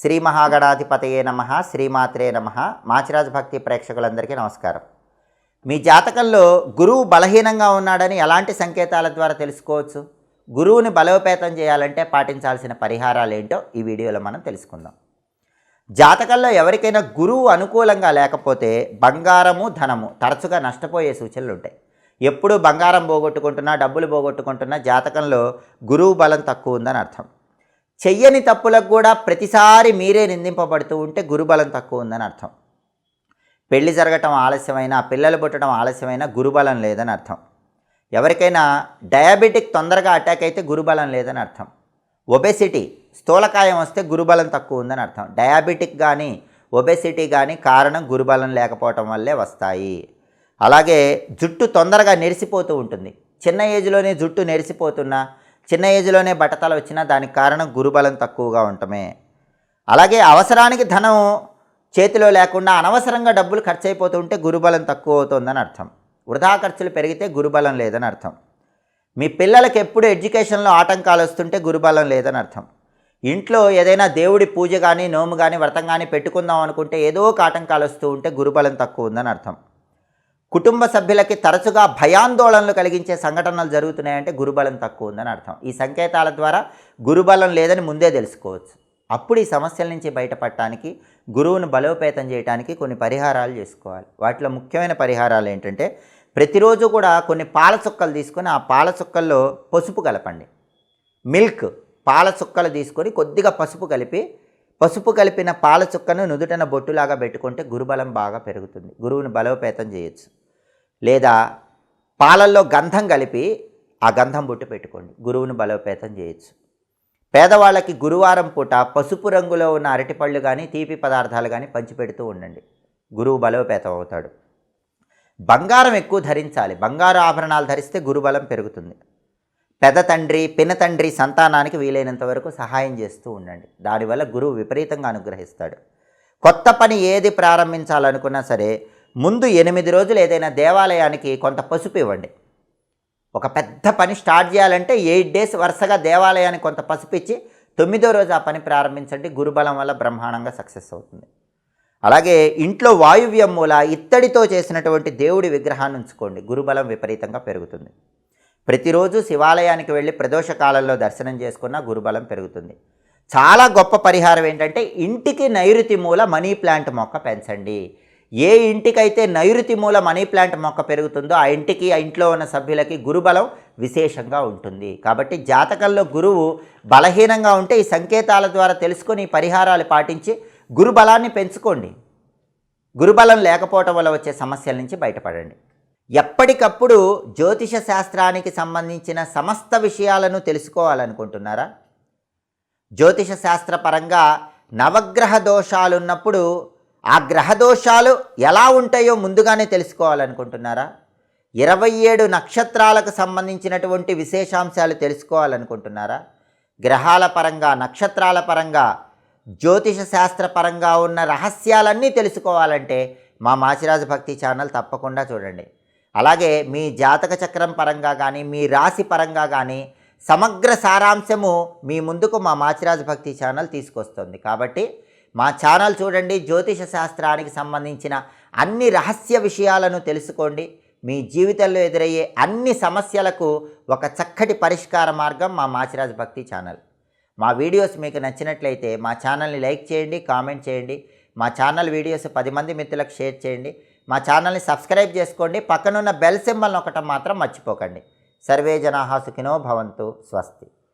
శ్రీ మహాగణాధిపతయే నమ శ్రీమాత్రే నమ. మాచిరాజ్ భక్తి ప్రేక్షకులందరికీ నమస్కారం. మీ జాతకంలో గురువు బలహీనంగా ఉన్నాడని ఎలాంటి సంకేతాల ద్వారా తెలుసుకోవచ్చు? గురువుని బలోపేతం చేయాలంటే పాటించాల్సిన పరిహారాలు ఏంటో ఈ వీడియోలో మనం తెలుసుకుందాం. జాతకంలో ఎవరికైనా గురువు అనుకూలంగా లేకపోతే బంగారము ధనము తరచుగా నష్టపోయే సూచనలు ఉంటాయి. ఎప్పుడు బంగారం పోగొట్టుకుంటున్నా డబ్బులు పోగొట్టుకుంటున్నా జాతకంలో గురువు బలం తక్కువ ఉందని అర్థం. చెయ్యని తప్పులకు కూడా ప్రతిసారి మీరే నిందింపబడుతూ ఉంటే గురుబలం తక్కువ ఉందని అర్థం. పెళ్ళి జరగటం ఆలస్యమైనా పిల్లలు పుట్టడం ఆలస్యమైనా గురుబలం లేదని అర్థం. ఎవరికైనా డయాబెటిక్ తొందరగా అటాక్ అయితే గురుబలం లేదని అర్థం. ఒబెసిటీ స్థూలకాయం వస్తే గురుబలం తక్కువ ఉందని అర్థం. డయాబెటిక్ కానీ ఒబెసిటీ కానీ కారణం గురుబలం లేకపోవటం వల్లే వస్తాయి. అలాగే జుట్టు తొందరగా నెరిసిపోతూ ఉంటుంది. చిన్న ఏజ్లోనే జుట్టు నెరిసిపోతున్నా చిన్న ఏజ్లోనే బట్టతల వచ్చినా దానికి కారణం గురుబలం తక్కువగా ఉండటమే. అలాగే అవసరానికి ధనం చేతిలో లేకుండా అనవసరంగా డబ్బులు ఖర్చు అయిపోతూ ఉంటే గురుబలం తక్కువ అవుతుందని అర్థం. వృధా ఖర్చులు పెరిగితే గురుబలం లేదని అర్థం. మీ పిల్లలకి ఎప్పుడు ఎడ్యుకేషన్లో ఆటంకాలు వస్తుంటే గురుబలం లేదని అర్థం. ఇంట్లో ఏదైనా దేవుడి పూజ కానీ నోము కానీ వ్రతం కానీ పెట్టుకుందాం అనుకుంటే ఏదో ఒక ఆటంకాలు వస్తూ ఉంటే గురుబలం తక్కువ ఉందని అర్థం. కుటుంబ సభ్యులకి తరచుగా భయాందోళనలు కలిగించే సంఘటనలు జరుగుతున్నాయంటే గురుబలం తక్కువ ఉందని అర్థం. ఈ సంకేతాల ద్వారా గురుబలం లేదని ముందే తెలుసుకోవచ్చు. అప్పుడు ఈ సమస్యల నుంచి బయటపడటానికి గురువును బలోపేతం చేయడానికి కొన్ని పరిహారాలు చేసుకోవాలి. వాటిలో ముఖ్యమైన పరిహారాలు ఏంటంటే ప్రతిరోజు కూడా కొన్ని పాల చుక్కలు తీసుకొని ఆ పాల చుక్కల్లో పసుపు కలపండి. మిల్క్ పాల చుక్కలు తీసుకొని కొద్దిగా పసుపు కలిపి పసుపు కలిపిన పాల చుక్కను నుదుటన బొట్టులాగా పెట్టుకుంటే గురుబలం బాగా పెరుగుతుంది. గురువుని బలోపేతం చేయొచ్చు. లేదా పాలల్లో గంధం కలిపి ఆ గంధం బొట్టు పెట్టుకోండి. గురువును బలోపేతం చేయొచ్చు. పేదవాళ్ళకి గురువారం పూట పసుపు రంగులో ఉన్న అరటిపళ్ళు కానీ తీపి పదార్థాలు కానీ పంచిపెడుతూ ఉండండి. గురువు బలోపేతం అవుతాడు. బంగారం ఎక్కువ ధరించాలి. బంగారు ఆభరణాలు ధరిస్తే గురుబలం పెరుగుతుంది. పెద తండ్రి పిన తండ్రి సంతానానికి వీలైనంత వరకు సహాయం చేస్తూ ఉండండి. దానివల్ల గురువు విపరీతంగా అనుగ్రహిస్తాడు. కొత్త పని ఏది ప్రారంభించాలనుకున్నా సరే ముందు ఎనిమిది రోజులు ఏదైనా దేవాలయానికి కొంత పసుపు ఇవ్వండి. ఒక పెద్ద పని స్టార్ట్ చేయాలంటే ఎయిట్ డేస్ వరుసగా దేవాలయానికి కొంత పసుపు ఇచ్చి తొమ్మిదో రోజు ఆ పని ప్రారంభించండి. గురుబలం వల్ల బ్రహ్మాండంగా సక్సెస్ అవుతుంది. అలాగే ఇంట్లో వాయువ్యం మూల ఇత్తడితో చేసినటువంటి దేవుడి విగ్రహాన్ని ఉంచుకోండి. గురుబలం విపరీతంగా పెరుగుతుంది. ప్రతిరోజు శివాలయానికి వెళ్ళి ప్రదోష కాలంలో దర్శనం చేసుకున్న గురుబలం పెరుగుతుంది. చాలా గొప్ప పరిహారం ఏంటంటే ఇంటికి నైరుతి మూల మనీ ప్లాంట్ మొక్క పెంచండి. ఏ ఇంటికైతే నైరుతి మూల మనీ ప్లాంట్ మొక్క పెరుగుతుందో ఆ ఇంటికి ఆ ఇంట్లో ఉన్న సభ్యులకి గురుబలం విశేషంగా ఉంటుంది. కాబట్టి జాతకంలో గురువు బలహీనంగా ఉంటే ఈ సంకేతాల ద్వారా తెలుసుకొని పరిహారాలు పాటించి గురుబలాన్ని పెంచుకోండి. గురుబలం లేకపోవటం వల్ల వచ్చే సమస్యల నుంచి బయటపడండి. ఎప్పటికప్పుడు జ్యోతిష శాస్త్రానికి సంబంధించిన సమస్త విషయాలను తెలుసుకోవాలనుకుంటున్నారా? జ్యోతిష శాస్త్రపరంగా నవగ్రహ దోషాలు ఉన్నప్పుడు ఆ గ్రహ దోషాలు ఎలా ఉంటాయో ముందుగానే తెలుసుకోవాలనుకుంటున్నారా? ఇరవై ఏడు నక్షత్రాలకు సంబంధించినటువంటి విశేషాంశాలు తెలుసుకోవాలనుకుంటున్నారా? గ్రహాల పరంగా నక్షత్రాల పరంగా జ్యోతిష శాస్త్ర పరంగా ఉన్న రహస్యాలన్నీ తెలుసుకోవాలంటే మా మాచిరాజు భక్తి ఛానల్ తప్పకుండా చూడండి. అలాగే మీ జాతక చక్రం పరంగా కానీ మీ రాశి పరంగా కానీ సమగ్ర సారాంశము మీ ముందుకు మా మాచిరాజు భక్తి ఛానల్ తీసుకొస్తుంది. కాబట్టి మా ఛానల్ చూడండి జ్యోతిష శాస్త్రానికి సంబంధించిన అన్ని రహస్య విషయాలను తెలుసుకోండి. మీ జీవితంలో ఎదురయ్యే అన్ని సమస్యలకు ఒక చక్కటి పరిష్కార మార్గం మా మాచిరాజు భక్తి ఛానల్. మా వీడియోస్ మీకు నచ్చినట్లయితే మా ఛానల్ని లైక్ చేయండి కామెంట్ చేయండి. మా ఛానల్ వీడియోస్ పది మంది మిత్రులకు షేర్ చేయండి. మా ఛానల్ని సబ్స్క్రైబ్ చేసుకోండి. పక్కనున్న బెల్ సింబల్ ఒకటం మాత్రం మర్చిపోకండి. సర్వే జనాహా సుఖినో భవంతు. స్వస్తి.